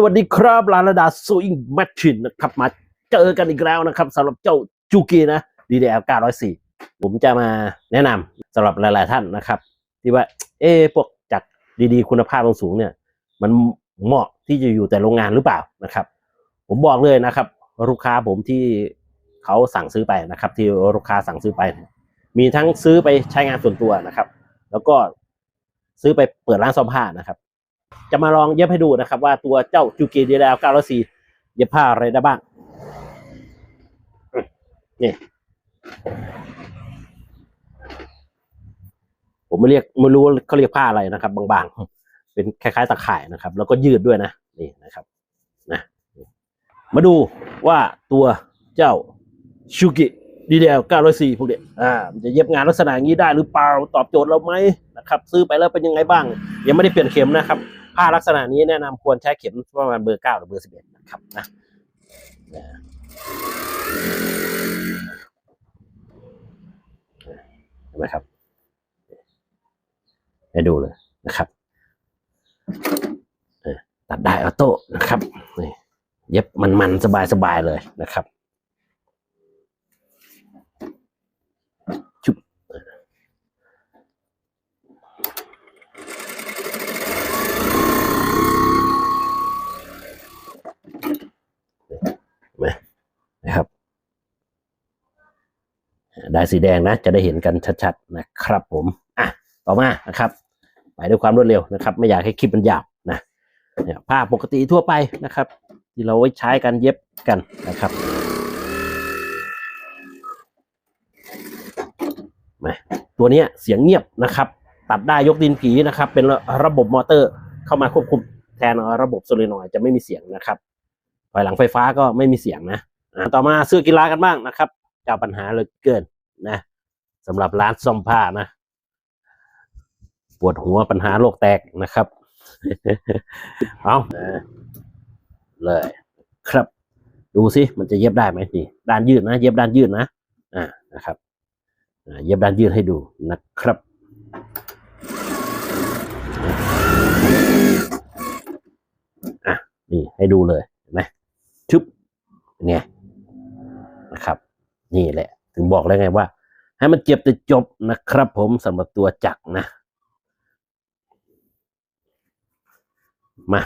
สวัสดีครับลาลดาซูอิงแมชชินนะครับ มาเจอกันอีกแล้วนะครับสำหรับเจ้าจูกีนะ DDL 904 ผมจะมาแนะนำสำหรับหลาย ๆ ท่านนะครับ ที่ว่า เอ๊พวกจักรดี ๆ คุณภาพสูงเนี่ย มันเหมาะที่จะอยู่แต่โรงงานหรือเปล่านะครับ ผมบอกเลยนะครับ ลูกค้าผมที่เขาสั่งซื้อไปนะครับ ที่ลูกค้าสั่งซื้อไป มีทั้งซื้อไปใช้งานส่วนตัวนะครับ แล้วก็ซื้อไปเปิดร้านซ่อมผ้านะครับ จะมาลองเย็บให้ดูนะครับ ว่าตัวเจ้าจูกีดีแล้ว904เย็บผ้าอะไรได้บ้างนี่ผมไม่เรียกไม่รู้เขาเรียกผ้าอะไรนะครับ บางๆ เป็นคล้ายๆตะข่ายนะครับ แล้วก็ยืดด้วยนะนี่นะครับนะมาดูว่าตัวเจ้าชูกิดีเดล904พวกเนี้ยอ่ามันจะเย็บงานลักษณะอย่างนี้ได้หรือเปล่าตอบโจทย์เราไหมนะครับ ซื้อไปแล้วเป็นยังไงบ้าง ยังไม่ได้เปลี่ยนเข็มนะครับ ผ้าลักษณะนี้แนะนำควรใช้เข็มประมาณเบอร์เก้าหรือเบอร์สิบเอ็ดนะครับนะเห็นไหมครับให้ดูเลยนะครับตัดได้ออโต้นะครับนี่เย็บมันๆสบายๆเลยนะครับเห็นไหมนะครับ ได้สีแดงนะ จะได้เห็นกันชัดๆนะครับผมอะต่อมานะครับไปด้วยความรวดเร็วนะครับ ไม่อยากให้คลิปมันยาวนะเนี่ยผ้าปกติทั่วไปนะครับ ที่เราไว้ใช้กันเย็บกันนะครับมาตัวนี้เสียงเงียบนะครับ ตัดได้ยกดินผีนะครับ เป็นระบบมอเตอร์เข้ามาควบคุมแทนระบบโซลินอยจะไม่มีเสียงนะครับถอยหลังไฟฟ้าก็ไม่มีเสียงนะอ่าต่อมาเสื้อกีฬากันบ้างนะครับเจ้าปัญหาเหลยเกิน นะสำหรับร้านซ่อมผ้านะ ปวดหัวปัญหาโรคแตกนะครับ เอาเลยครับ ดูสิมันจะเย็บได้ไหมนี่ด้านยืดนะ เย็บด้านยืดนะอ่านะครับอ่าเย็บด้านยืดให้ดูนะครับอะนี่ให้ดูเลยเห็นไหมชุบเนี่ยนะครับ นี่แหละ ถึงบอกแล้วไงว่า ให้มันเจ็บแต่จบนะครับผมสำหรับตัวจักนะ มา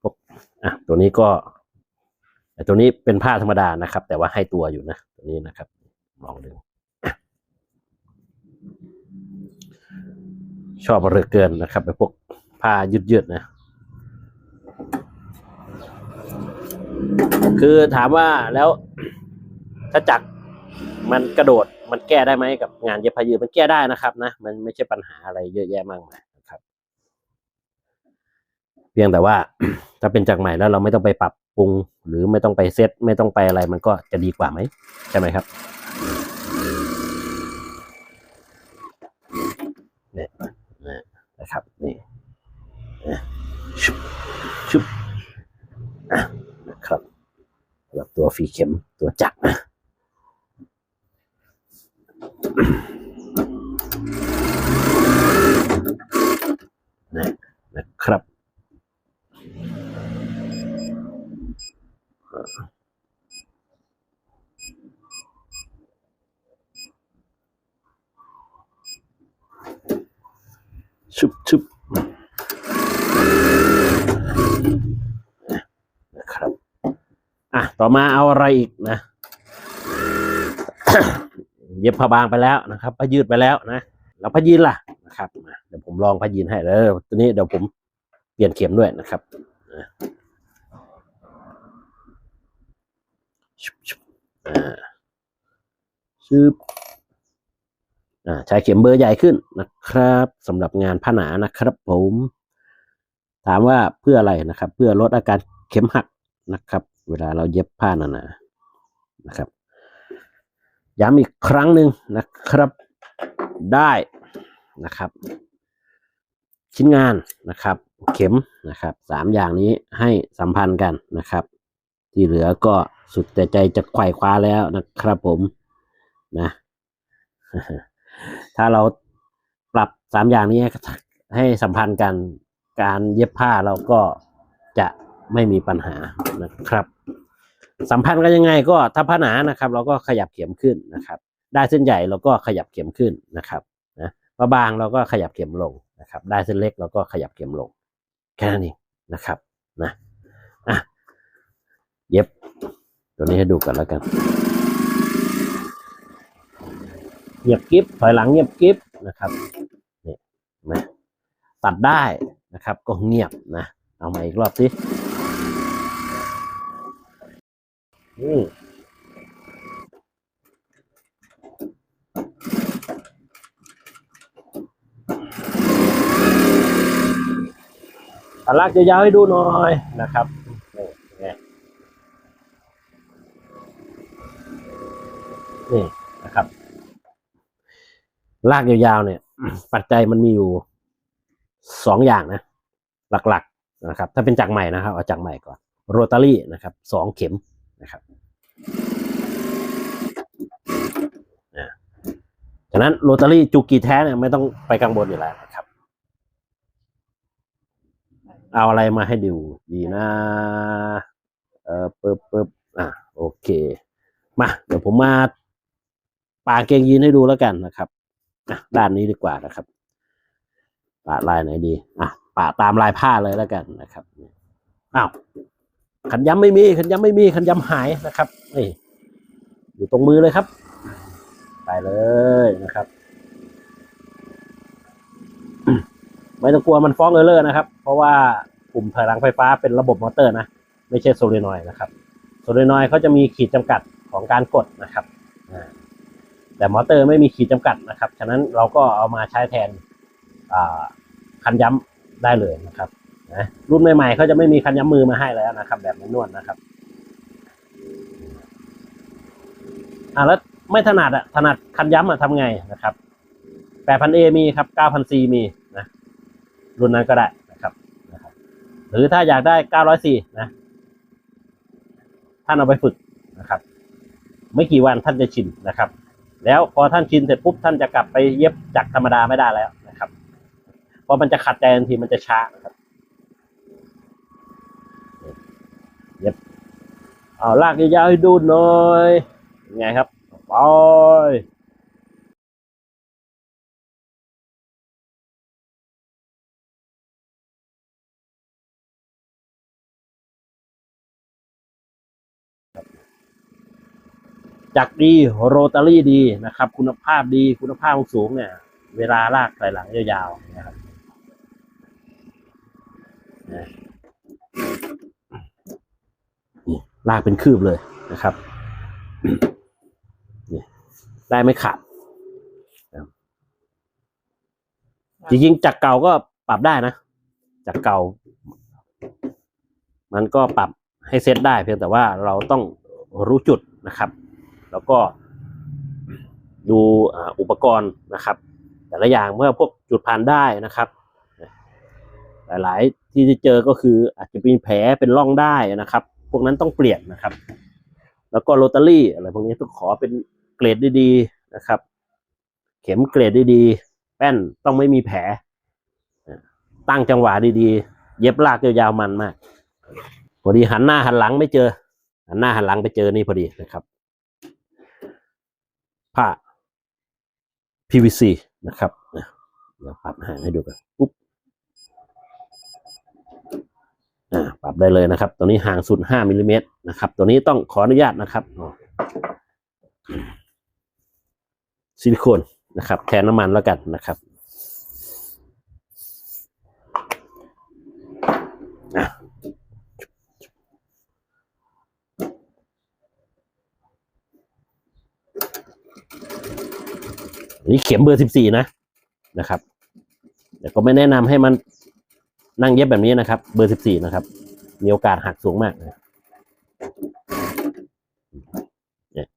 พวกอะตัวนี้ก็แต่ตัวนี้เป็นผ้าธรรมดานะครับ แต่ว่าให้ตัวอยู่นะ ตัวนี้นะครับ ลองดูอะชอบเหลือเกินนะครับไอ้พวกผ้ายืดๆนะ คือถามว่าแล้วถ้าจักร มันกระโดดมันแก้ได้ไหมกับงานเย็บผ้ายืดมันแก้ได้นะครับนะมันไม่ใช่ปัญหาอะไรเยอะแยะมากมายนะครับ เพียงแต่ว่าถ้าเป็นจากใหม่แล้วเราไม่ต้องไปปรับปรุง หรือไม่ต้องไปเซตไม่ต้องไปอะไรมันก็จะดีกว่าไหมใช่ไหมครับเนี่ยเนี่ยนะครับนี่นะชุบชุบนะครับสำหรับตัวฟีเข็มตัวจักรนะนะครับ ชุบชุบนะครับ อะ ต่อมาเอาอะไรอีกนะ เย็บผ้าบางไปแล้วนะครับผ้ายืดไปแล้วนะ แล้วผ้ายีนล่ะนะครับ เดี๋ยวผมลองผ้ายีนให้แล้วตัวนี้เดี๋ยวผมเปลี่ยนเข็มด้วยนะครับ อะชุบชุบอ่าชุบอ่าใช้เข็มเบอร์ใหญ่ขึ้นนะครับสำหรับงานผ้าหนานะครับ ผม ถามว่าเพื่ออะไรนะครับ เพื่อลดอาการเข็มหักนะครับ เวลาเราเย็บผ้าหนาๆนะครับ ย้ำอีกครั้งหนึ่งนะครับได้นะครับชิ้นงานนะครับ เข็มนะครับสามอย่างนี้ให้สัมพันธ์กันนะครับ ที่เหลือก็สุดแต่ใจจะไขว่คว้าแล้วนะครับผมนะถ้าเราปรับสามอย่างนี้ให้สัมพันธ์กันการเย็บผ้าเราก็จะไม่มีปัญหานะครับ สัมพันธ์กันยังไงก็ถ้าผ้าหนานะครับ เราก็ขยับเข็มขึ้นนะครับ ได้เส้นใหญ่เราก็ขยับเข็มขึ้นนะครับนะพอบางเราก็ขยับเข็มลงนะครับ ได้เส้นเล็กเราก็ขยับเข็มลงแค่นั้นเองนะครับนะอะ เย็บ ตัวนี้ให้ดูกันแล้วกันเงียบกิฟถอยหลังเงียบกิฟนะครับนี่นไหมตัดได้นะครับ ก็เงียบนะ เอามาอีกรอบสิอืมตัดลากยาวๆให้ดูหน่อยนะครับนี่ไง นี่นะครับลากยาวๆเนี่ย ปัจจัยมันมีอยู่สองอย่างนะ หลักๆนะครับ ถ้าเป็นจักรใหม่นะครับ เอาจักรใหม่ก่อนโรตารี่นะครับสองเข็มนะครับนะฉะนั้นโรตารี่จุกีแท้เนี่ยไม่ต้องไปกังวลอยู่แล้วนะครับ เอาอะไรมาให้ดูดีนะ เออปึ๊บปึ๊บอะโอเค มา เดี๋ยวผมมา ป่าเกงยีนให้ดูแล้วกันนะครับด้านนี้ดีกว่านะครับปะลายไหนดี อะปะตามลายผ้าเลยแล้วกันนะครับอ้าวขันย้ำไม่มีขันย้ำไม่มีขันย้ำหายนะครับนี่อยู่ตรงมือเลยครับ ไปเลยนะครับไม่ต้องกลัวมันฟ้องเออร์เลอร์นะครับ เพราะว่าปุ่มถอยหลังไฟฟ้าเป็นระบบมอเตอร์นะ ไม่ใช่โซเลนอยด์นะครับ โซเลนอยด์เขาจะมีขีดจำกัดของการกดนะครับอ่า แต่มอเตอร์ไม่มีขีดจำกัดนะครับ ฉะนั้นเราก็เอามาใช้แทนคันย้ำได้เลยนะครับนะรุ่นใหม่ๆเขาจะไม่มีคันย้ำมือมาให้แล้วนะครับ แบบนวลนะครับอ่าแล้วไม่ถนัดอะถนัดคันย้ำอะทำไงนะครับ 8,000A มีครับ 9,000C มีนะรุ่นนั้นก็ได้นะครับนะครับ หรือถ้าอยากได้ 904นะท่านเอาไปฝึกนะครับ ไม่กี่วันท่านจะชินนะครับ แล้วพอท่านชินเสร็จปุ๊บท่านจะกลับไปเย็บจักรธรรมดาไม่ได้แล้วนะครับเพราะมันจะขัดใจทันทีมันจะช้าครับเย็บเอาลากยาวให้ดูหน่อยยังไงครับไป จักรดีโรตารี่ดีนะครับ คุณภาพดีคุณภาพสูงเนี่ย เวลาลากไหลหลังยาวๆนะครับนี่ลากเป็นคืบเลยนะครับนี่ได้ไม่ขาดนะครับจริงๆจักรเก่าก็ปรับได้นะจักรเก่า มันก็ปรับให้เซตได้เพียงแต่ว่าเราต้องรู้จุดนะครับ แล้วก็ดูอุปกรณ์นะครับ แต่ละอย่างเมื่อพวกจุดผ่านได้นะครับ หลายๆที่จะเจอก็คืออาจจะเป็นแผลเป็นร่องได้นะครับ พวกนั้นต้องเปลี่ยนนะครับ แล้วก็โรตารี่อะไรพวกนี้ต้องขอเป็นเกรดดีๆนะครับ เข็มเกรดดีๆแป้นต้องไม่มีแผลตั้งจังหวะดีๆ เย็บลากยาวๆมันมากพอดีหันหน้าหันหลังไม่เจอ หันหน้าหันหลังไปเจอนี่พอดีนะครับ ผ้า PVC นะครับเดี๋ยวปรับห่างให้ดูกันปุ๊บปรับได้เลยนะครับ ตัวนี้ห่างสุด5มิลลิเมตรนะครับ ตัวนี้ต้องขออนุญาตนะครับซิลิโคนนะครับ แทนน้ำมันแล้วกันนะครับอะอั นี้เข็มเบอร์สิบสี่นะนะครับแต่ก็ไม่แนะนำให้มันนั่งเย็บแบบนี้นะครับ เบอร์สิบสี่นะครับ มีโอกาสหักสูงมากนะเนี่ย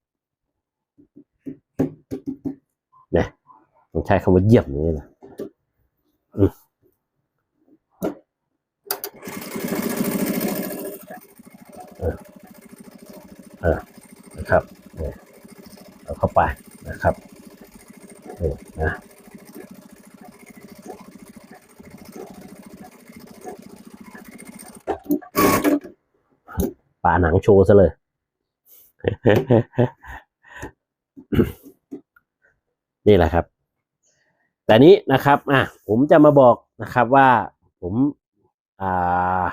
เนี่ยต้องใช้คำว่าเยียบอย่างนี้นะอืมเออเออนะครับเนี่ยเอาเข้าไปนะครับนี่นะ ป่าหนังโชว์ซะเลย นี่แหละครับ แต่นี้นะครับ อะ ผมจะมาบอกนะครับว่าผมอ่า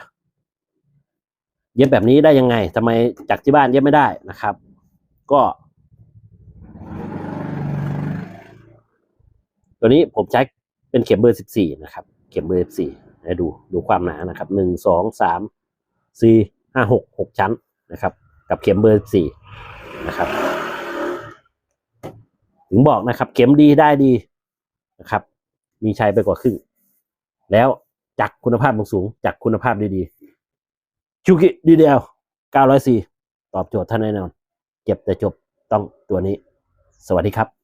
เย็บแบบนี้ได้ยังไงทำไมจากที่บ้านเย็บไม่ได้นะครับ ก็ ตัวนี้ผมใช้เป็นเข็มเบอร์สิบสี่นะครับ เข็มเบอร์สิบสี่ให้ดูดูความหนานะครับหนึ่งสองสามสี่ ห้าหกหกชั้นนะครับ กับเข็มเบอร์สี่นะครับ ถึงบอกนะครับ เข็มดีได้ดีนะครับ มีชัยไปกว่าครึ่ง แล้วจากคุณภาพสูงจากคุณภาพดีๆชูกิดีเดียว904 ตอบโจทย์ท่านแน่นอน เก็บแต่จบต้องตัวนี้ สวัสดีครับ